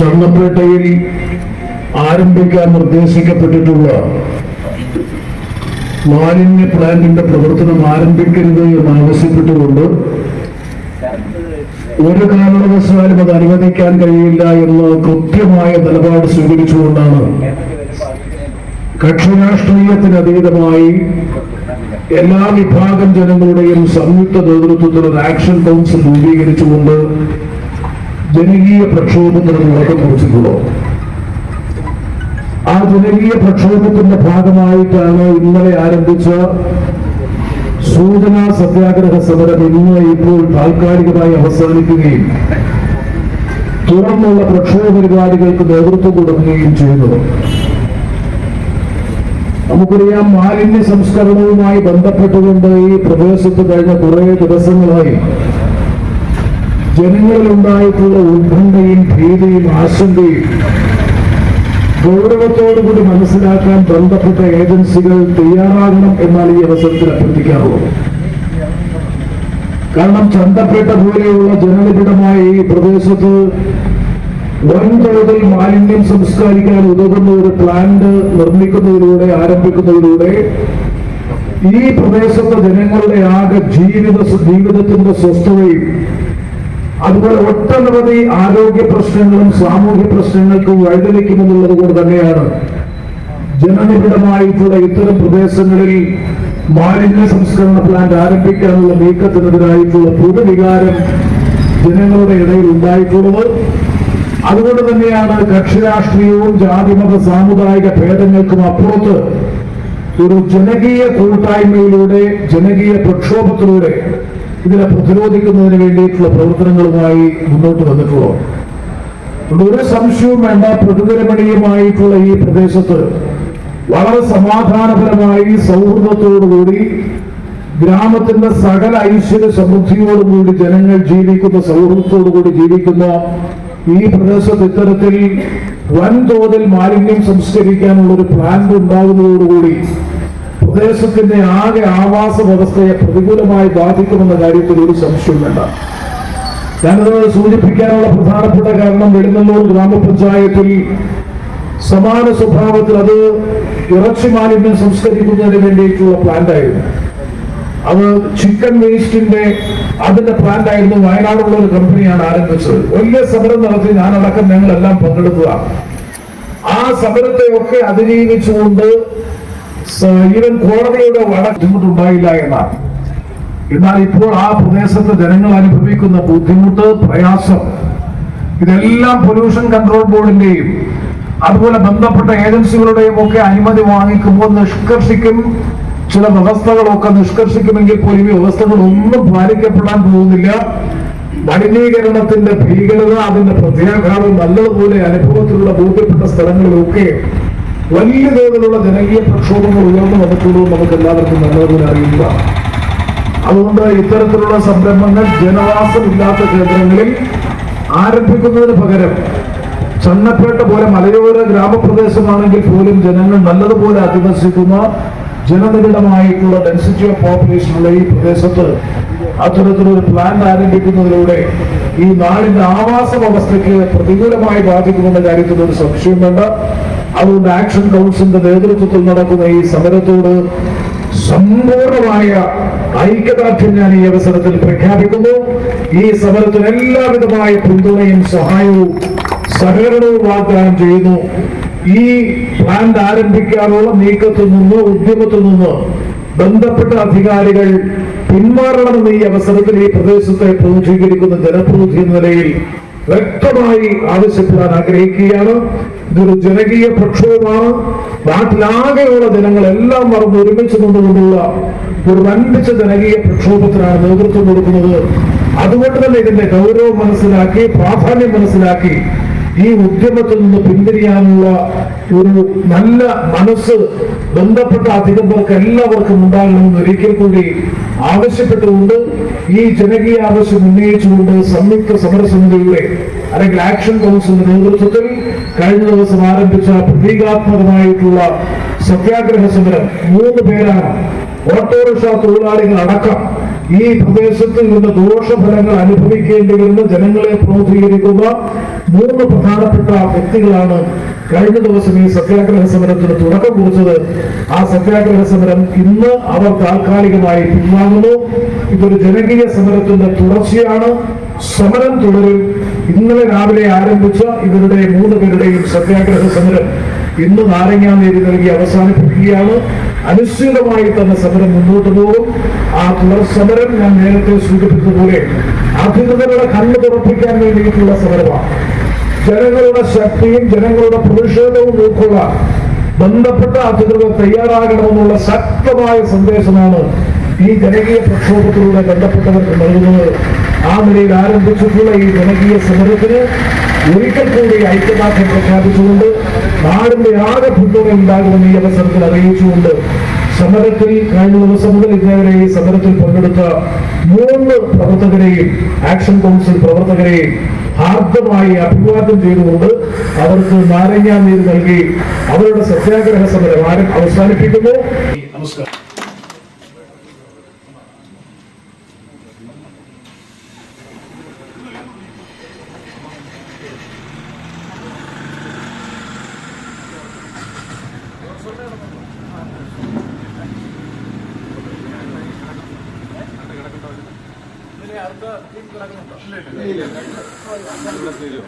ചണ്ണപ്പേട്ടയിൽ ആരംഭിക്കാൻ നിർദ്ദേശിക്കപ്പെട്ടിട്ടുള്ള മാലിന്യ പ്ലാന്റിന്റെ പ്രവർത്തനം ആരംഭിക്കരുത് എന്ന് ആവശ്യപ്പെട്ടുകൊണ്ട് ഒരു കാരണവശാലും അത് അനുവദിക്കാൻ കഴിയില്ല എന്ന് കൃത്യമായ നിലപാട് സ്വീകരിച്ചുകൊണ്ടാണ് കക്ഷി രാഷ്ട്രീയത്തിന് അതീതമായി എല്ലാ വിഭാഗം ജനങ്ങളുടെയും സംയുക്ത നേതൃത്വത്തിൽ ഒരു ആക്ഷൻ കൗൺസിൽ രൂപീകരിച്ചുകൊണ്ട് ജനകീയ പ്രക്ഷോഭത്തിന് തുടക്കം കുറിച്ചിട്ടുള്ളത് ആ ജനകീയ പ്രക്ഷോഭത്തിന്റെ ഭാഗമായിട്ടാണ് ഇന്നലെ ആരംഭിച്ച സൂചനാ സത്യാഗ്രഹ സമരം ഇന്ന് ഇപ്പോൾ താൽക്കാലികമായി അവസാനിക്കുകയും തുറന്നുള്ള പ്രക്ഷോഭ പരിപാടികൾക്ക് നേതൃത്വം കൊടുക്കുകയും ചെയ്തു നമുക്കറിയാം മാലിന്യ സംസ്കരണവുമായി ബന്ധപ്പെട്ടുകൊണ്ട് ഈ പ്രദേശത്ത് കഴിഞ്ഞ കുറേ ദിവസങ്ങളായി ജനങ്ങളിലുണ്ടായിട്ടുള്ള ഉത്കണ്ഠയും ഭീതിയും ആശങ്കയും ഗൗരവത്തോടുകൂടി മനസ്സിലാക്കാൻ ബന്ധപ്പെട്ട ഏജൻസികൾ തയ്യാറാകണം എന്നാണ് ഈ അവസരത്തിൽ അഭ്യർത്ഥിക്കാറുള്ളത് കാരണം ചന്തപ്പേട്ട പോലെയുള്ള ജനനിബിഡമായ ഈ പ്രദേശത്ത് വൻതോതിൽ മാലിന്യം സംസ്കരിക്കാൻ ഉതകുന്ന ഒരു പ്ലാന്റ് നിർമ്മിക്കുന്നതിലൂടെ ആരംഭിക്കുന്നതിലൂടെ ഈ പ്രദേശത്തെ ജനങ്ങളുടെ ആകെ ജീവിത ജീവിതത്തിന്റെ സ്വസ്ഥതയും അതുപോലെ ഒട്ടനവധി ആരോഗ്യ പ്രശ്നങ്ങളും സാമൂഹ്യ പ്രശ്നങ്ങൾക്കും വഴിതെളിക്കുമെന്നുള്ളത് കൊണ്ട് തന്നെയാണ് ജനനിബിഡമായിട്ടുള്ള ഇത്തരം പ്രദേശങ്ങളിൽ മാലിന്യ സംസ്കരണ പ്ലാന്റ് ആരംഭിക്കാനുള്ള നീക്കത്തിനെതിരായിട്ടുള്ള പൊതുവികാരം ജനങ്ങളുടെ ഇടയിൽ ഉണ്ടായിട്ടുള്ളത്. അതുകൊണ്ട് തന്നെയാണ് കക്ഷി രാഷ്ട്രീയവും ജാതിമത സാമുദായിക ഭേദങ്ങൾക്കും അപ്പുറത്ത് ഒരു ജനകീയ കൂട്ടായ്മയിലൂടെ ജനകീയ പ്രക്ഷോഭത്തിലൂടെ ഇതിനെ പ്രതിരോധിക്കുന്നതിന് വേണ്ടിയിട്ടുള്ള പ്രവർത്തനങ്ങളുമായി മുന്നോട്ട് വന്നിട്ടുള്ളത് അതുകൊണ്ട് ഒരു സംശയവും വേണ്ട പ്രകൃതിരമണീയമായിട്ടുള്ള ഈ പ്രദേശത്ത് വളരെ സമാധാനപരമായി സൗഹൃദത്തോടുകൂടി ഗ്രാമത്തിന്റെ സകല ഐശ്വര്യ സമൃദ്ധിയോടുകൂടി ജനങ്ങൾ ജീവിക്കുന്ന സൗഹൃദത്തോടുകൂടി ജീവിക്കുന്ന ഈ പ്രദേശത്ത് ഇത്തരത്തിൽ വൻതോതിൽ മാലിന്യം സംസ്കരിക്കാനുള്ള ഒരു പ്ലാന്റ് ഉണ്ടാകുന്നതോടുകൂടി പ്രദേശത്തിന്റെ ആകെ ആവാസ വ്യവസ്ഥയെ പ്രതികൂലമായി ബാധിക്കുമെന്ന കാര്യത്തിൽ ഒരു സംശയം വേണ്ട. ഞാനത് സൂചിപ്പിക്കാനുള്ള പ്രധാനപ്പെട്ട കാരണം വെളിനല്ലൂർ ഗ്രാമപഞ്ചായത്തിൽ സമാന സ്വഭാവത്തിൽ അത് ഇറച്ചി മാലിന്യം സംസ്കരിക്കുന്നതിന് വേണ്ടിയിട്ടുള്ള പ്ലാന്റ് ആയിരുന്നു അത് ചിക്കൻ വേസ്റ്റിന്റെ അതിന്റെ പ്ലാന്റ് ആയിരുന്നു വയനാടുള്ള ഒരു കമ്പനിയാണ് ആരംഭിച്ചത്. വലിയ സമരം നടത്തി ഞാനടക്കം ഞങ്ങളെല്ലാം പങ്കെടുത്തതാണ്. ആ സമരത്തെ ഒക്കെ അതിജീവിച്ചുകൊണ്ട് ഈവൻ കോടതിയുടെ വട ബുദ്ധിമുട്ടുണ്ടായില്ല എന്നാണ്. എന്നാൽ ഇപ്പോൾ ആ പ്രദേശത്തെ ജനങ്ങൾ അനുഭവിക്കുന്ന ബുദ്ധിമുട്ട് പ്രയാസം ഇതെല്ലാം പൊല്യൂഷൻ കൺട്രോൾ ബോർഡിന്റെയും അതുപോലെ ബന്ധപ്പെട്ട ഏജൻസികളുടെയും ഒക്കെ അനുമതി വാങ്ങിക്കുമ്പോൾ നിഷ്കർഷിക്കും ചില വ്യവസ്ഥകളൊക്കെ നിഷ്കർഷിക്കുമെങ്കിൽ പോലും ഈ വ്യവസ്ഥകളൊന്നും പാലിക്കപ്പെടാൻ പോകുന്നില്ല. മലിനീകരണത്തിന്റെ ഭീകരത അതിന്റെ പ്രത്യാഘാതം നല്ലതുപോലെ അനുഭവത്തിലുള്ള ബോധ്യപ്പെട്ട സ്ഥലങ്ങളിലൊക്കെ വലിയ തോതിലുള്ള ജനകീയ പ്രക്ഷോഭങ്ങൾ ഉയർന്നു വന്നിട്ടുള്ളൂ നമുക്ക് എല്ലാവർക്കും നല്ലതുപോലെ അറിയില്ല അതുകൊണ്ട് ഇത്തരത്തിലുള്ള സംരംഭങ്ങൾ ജനവാസമില്ലാത്ത കേന്ദ്രങ്ങളിൽ ആരംഭിക്കുന്നതിന് പകരം ചണ്ണപ്പേട്ട പോലെ മലയോര ഗ്രാമപ്രദേശമാണെങ്കിൽ പോലും ജനങ്ങൾ നല്ലതുപോലെ അധിവസിക്കുന്ന ജനനിബിഡമായിട്ടുള്ള ഡെൻസിറ്റി ഓഫ് പോപ്പുലേഷനുള്ള ഈ പ്രദേശത്ത് അത്തരത്തിലൊരു പ്ലാൻ ആരംഭിക്കുന്നതിലൂടെ ഈ നാടിന്റെ ആവാസ വ്യവസ്ഥയ്ക്ക് പ്രതികൂലമായി ബാധിക്കുമെന്ന കാര്യത്തിൽ ഒരു സംശയം വേണ്ട. അതുകൊണ്ട് ആക്ഷൻ കൗൺസിലിന്റെ നേതൃത്വത്തിൽ നടക്കുന്ന ഈ സമരത്തോട് സമ്പൂർണമായ ഐക്യദാർഢ്യം ഞാൻ ഈ അവസരത്തിൽ പ്രഖ്യാപിക്കുന്നു. ഈ സമരത്തിന് എല്ലാവിധമായ പിന്തുണയും സഹായവും സഹകരണവും വാഗ്ദാനം ചെയ്യുന്നു. ഈ പ്ലാന്റ് ആരംഭിക്കാനുള്ള നീക്കത്തിൽ നിന്ന് ഉദ്യമത്തിൽ നിന്ന് ബന്ധപ്പെട്ട അധികാരികൾ പിന്മാറണമെന്ന് ഈ അവസരത്തിൽ ഈ പ്രദേശത്തെ പ്രതിനിധീകരിക്കുന്ന ജനപ്രതിനിധി എന്ന നിലയിൽ വ്യക്തമായി ആവശ്യപ്പെടാൻ ആഗ്രഹിക്കുകയാണ്. ഇതൊരു ജനകീയ പ്രക്ഷോഭമാണ്. നാട്ടിലാകെയുള്ള ജനങ്ങളെല്ലാം മറന്ന് ഒരുമിച്ച് കൊണ്ടുകൊണ്ടുള്ള ഒരു വൻപിച്ച ജനകീയ പ്രക്ഷോഭത്തിനാണ് നേതൃത്വം കൊടുക്കുന്നത്. അതുകൊണ്ട് തന്നെ ഇതിന്റെ ഗൗരവം മനസ്സിലാക്കി പ്രാധാന്യം മനസ്സിലാക്കി ഈ ഉദ്യമത്തിൽ നിന്ന് പിന്തിരിയാനുള്ള ഒരു നല്ല മനസ്സ് ബന്ധപ്പെട്ട അധികൃതർക്ക് എല്ലാവർക്കും ഉണ്ടാകണമെന്ന് ഒരിക്കൽ കൂടി ആവശ്യപ്പെട്ടുകൊണ്ട് ഈ ജനകീയ ആവശ്യം ഉന്നയിച്ചുകൊണ്ട് സംയുക്ത സമരസമിതിയുടെ അല്ലെങ്കിൽ ആക്ഷൻ കൗൺസിലിന്റെ നേതൃത്വത്തിൽ കഴിഞ്ഞ ദിവസം ആരംഭിച്ച പ്രതീകാത്മകമായിട്ടുള്ള സത്യാഗ്രഹ സമരം മൂന്ന് പേരാണ്. ഓട്ടോറിക്ഷ തൊഴിലാളികൾ അടക്കം ഈ പ്രദേശത്ത് നിന്ന് ദോഷഫലങ്ങൾ അനുഭവിക്കേണ്ടി വരുന്ന ജനങ്ങളെ പ്രോത്സാഹിപ്പിക്കുന്ന മൂന്ന് പ്രധാനപ്പെട്ട വ്യക്തികളാണ് കഴിഞ്ഞ ദിവസം ഈ സത്യാഗ്രഹ സമരത്തിന് തുടക്കം കുറിച്ചത്. ആ സത്യാഗ്രഹ സമരം ഇന്ന് അവർ താൽക്കാലികമായി പിൻവാങ്ങുന്നു. ഇതൊരു ജനകീയ സമരത്തിന്റെ തുടർച്ചയാണ്. സമരം തുടരും. ഇന്നലെ രാവിലെ ആരംഭിച്ച ഇവരുടെ മൂന്ന് പേരുടെയും സത്യാഗ്രഹ സമരം ഇന്ന് നാരങ്ങാ നേരി നൽകി അവസാനിപ്പിക്കുകയാണ്. അനിശ്ചിതമായി തന്നെ സമരം മുന്നോട്ട് പോകും. ആ തുടർ സമരം ഞാൻ നേരത്തെ സൂചിപ്പിച്ചതുപോലെ അധികൃതരുടെ കണ്ണു തുറപ്പിക്കാൻ വേണ്ടിയിട്ടുള്ള സമരമാണ്. ജനങ്ങളുടെ ശക്തിയും ജനങ്ങളുടെ പ്രതിഷേധവും ഉൾക്കൊള്ളാൻ ബന്ധപ്പെട്ട അധികൃതർ തയ്യാറാകണമെന്നുള്ള ശക്തമായ സന്ദേശമാണ് ഈ ജനകീയ പ്രക്ഷോഭത്തിലൂടെ ബന്ധപ്പെട്ടവർക്ക് നൽകുന്നത്. ആ നിലയിൽ ആരംഭിച്ചിട്ടുള്ള ഈ ജനകീയ സമരത്തിന് ഒരിക്കൽ കൂടി ഐക്യദാർഢ്യം പ്രഖ്യാപിച്ചുകൊണ്ട് നാടിന്റെ ആകെ പിന്തുണ ഉണ്ടാകുമെന്ന് ഈ അവസരത്തിൽ അറിയിച്ചുകൊണ്ട് സമരത്തിൽ കഴിഞ്ഞ ദിവസം മുതൽ ഇന്നേവരെ ഈ സമരത്തിൽ പങ്കെടുത്ത മൂന്ന് പ്രവർത്തകരെയും ആക്ഷൻ കൗൺസിൽ പ്രവർത്തകരെയും ഹാർദമായി അഭിവാദ്യം ചെയ്തുകൊണ്ട് അവർക്ക് നാരങ്ങാ നീര് നൽകി അവരുടെ സത്യാഗ്രഹ സമരം ആരും അവസാനിപ്പിക്കുന്നു. നമസ്കാരം. ഇല്ല ഇല്ല.